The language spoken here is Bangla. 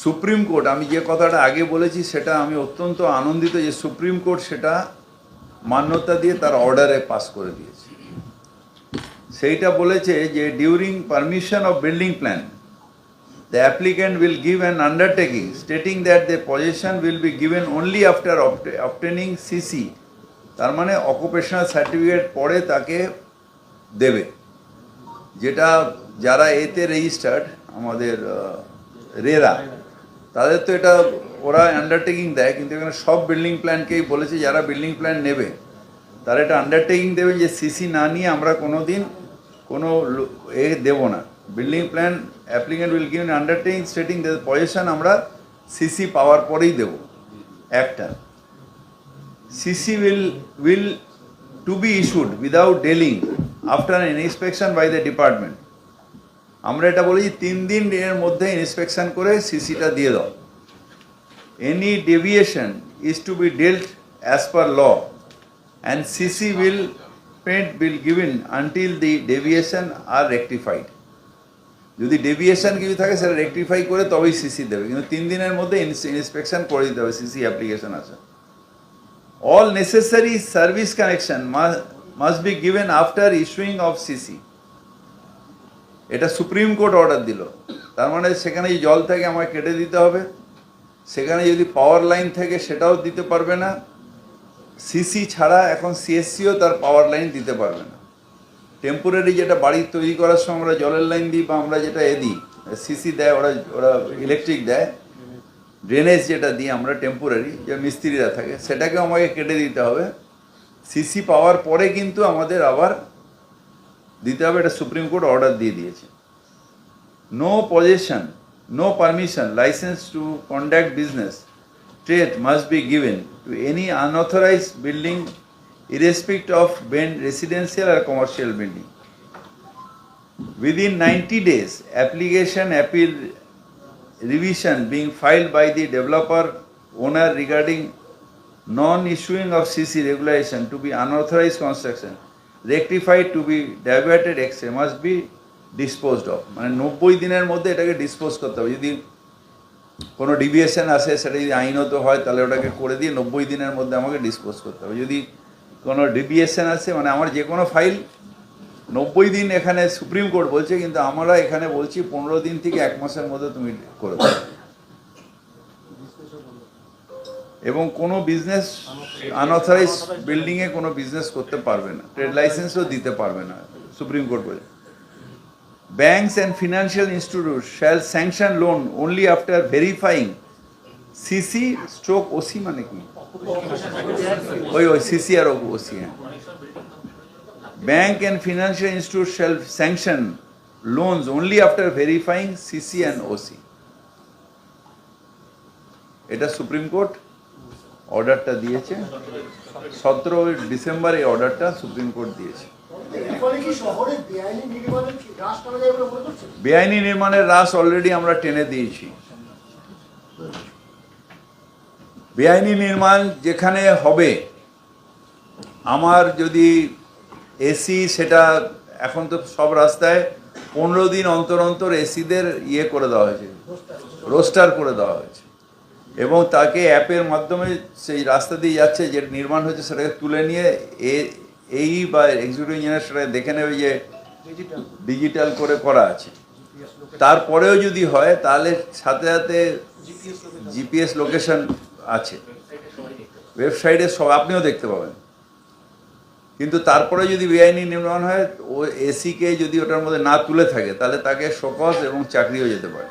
সুপ্রিম কোর্ট, আমি যে কথাটা আগে বলেছি সেটা আমি অত্যন্ত আনন্দিত যে সুপ্রিম কোর্ট সেটা মান্যতা দিয়ে তার অর্ডারে পাস করে দিয়েছে। সেইটা বলেছে যে during permission of building plan the applicant will give an undertaking stating that the position will be given only after obtaining CC তার মানে অকুপেশনাল সার্টিফিকেট পরে তাকে দেবে। যেটা যারা এতে রেজিস্টার্ড আমাদের রেরা তাদের তো এটা ওরা আন্ডারটেকিং দেয় কিন্তু এখানে সব বিল্ডিং প্ল্যানকেই বলেছে যারা বিল্ডিং প্ল্যান নেবে তারা এটা আন্ডারটেকিং দেবে যে সিসি না নিয়ে আমরা কোনো দিন কোনো এ দেব না building plan applicant will give undertaking stating position আমরা সিসি পাওয়ার পরেই দেব একটা CC will, will to be issued without delaying after an by the department. আমরা এটা বলি তিন দিন এর মধ্যে ইন্সপেকশন করে সিসিটা দিয়ে দাও। Any deviation is to be dealt as per law and CC will pent bill given until the deviation are rectified যদি ডেভিয়েশন কিছু থাকে সেটা রেকটিফাই করে তবেই সিসি দেবে। কিন্তু তিন দিনের মধ্যে ইন্সপেকশন করে দিতে হবে সিসি অ্যাপ্লিকেশন আছে। Necessary service connection must, must be given after issuing of CC. এটা সুপ্রিম কোর্ট অর্ডার দিল। তার মানে সেখানে জল থেকে আমাকে কেটে দিতে হবে। সেখানে যদি পাওয়ার লাইন থেকে সেটাও দিতে পারবে না। সিসি ছাড়া এখন সিএসসিও তার পাওয়ার লাইন দিতে পারবে না। টেম্পোরারি যেটা বাড়ি তৈরি করার সময় আমরা জলের লাইন দিই বা আমরা যেটা এ দিই, সিসি দেয়, ওরা ওরা ইলেকট্রিক দেয়, ড্রেনেজ যেটা দিই আমরা টেম্পোরারি, যে মিস্ত্রিরা থাকে সেটাকে আমাকে কেটে দিতে হবে। সিসি পাওয়ার পরে কিন্তু আমাদের আবার দিতে হবে এটা সুপ্রিম কোর্ট অর্ডার দিয়ে দিয়েছে no possession no permission license to conduct business trade must be given to any unauthorise building irrespective of bend residential or commercial building Within 90 days, application appeal revision being filed by the developer owner regarding non-issuing of CC regulation to be unauthorized construction, rectified to be diverted X must be disposed of. মানে নব্বই দিনের মধ্যে এটাকে ডিসপোজ করতে হবে। যদি কোনো ডিভিয়েশন আসে, সেটা যদি আইনত হয়, তাহলে ওটাকে করে দিয়ে নব্বই দিনের মধ্যে আমাকে ডিসপোজ করতে হবে। যদি কোনো ডিভিয়েশন আসে মানে আমার যে কোনো ফাইল নব্বই দিন এখানে সুপ্রিম কোর্ট বলছে, কিন্তু আমরা এখানে বলছি পনেরো দিন থেকে এক মাসের মধ্যে তুমি করে দাও। এবং কোনো বিজনেস আনঅথরাইজ বিল্ডিংয়ে কোনো বিজনেস করতে পারবে না। ট্রেড লাইসেন্সও দিতে পারবে না সুপ্রিম কোর্ট বলে banks and financial institute shall sanction loan only after verifying CC stroke OC মানে কি? ওই ওই সিসি আর ওসি হ্যাঁ। Bank and financial institute shall sanction loans only after verifying CC and OC. এটা সুপ্রিম কোর্ট অর্ডারটা দিয়েছে। সতেরো ডিসেম্বর এই অর্ডারটা সুপ্রিম কোর্ট দিয়েছে। বেআইনি নির্মাণের হ্রাস অলরেডি আমরা টেনে দিয়েছি। বেআইনি নির্মাণ যেখানে হবে আমার যদি এসি সেটা এখন তো সব রাস্তায় পনেরো দিন অন্তর অন্তর এসিদের ইয়ে করে দেওয়া হয়েছে। রোস্টার করে দেওয়া হয়েছে। এবং তাকে অ্যাপের মাধ্যমে সেই রাস্তা দিয়ে যাচ্ছে যে নির্মাণ হয়েছে সেটাকে তুলে নিয়ে এ এই বা এক্সিকিউটিভ ইঞ্জিনিয়ার সেটা দেখে নেবে যে ডিজিটাল করে করা আছে। তারপরেও যদি হয় তাহলে সাথে সাথে জিপিএস লোকেশন আছে। ওয়েবসাইটে সব আপনিও দেখতে পাবেন। কিন্তু তারপরে যদি বেআইনি নির্মাণ হয় ও এসিকে যদি ওটার মধ্যে না তুলে থাকে তাহলে তাকে শোকজ এবং চাকরিও যেতে পারে।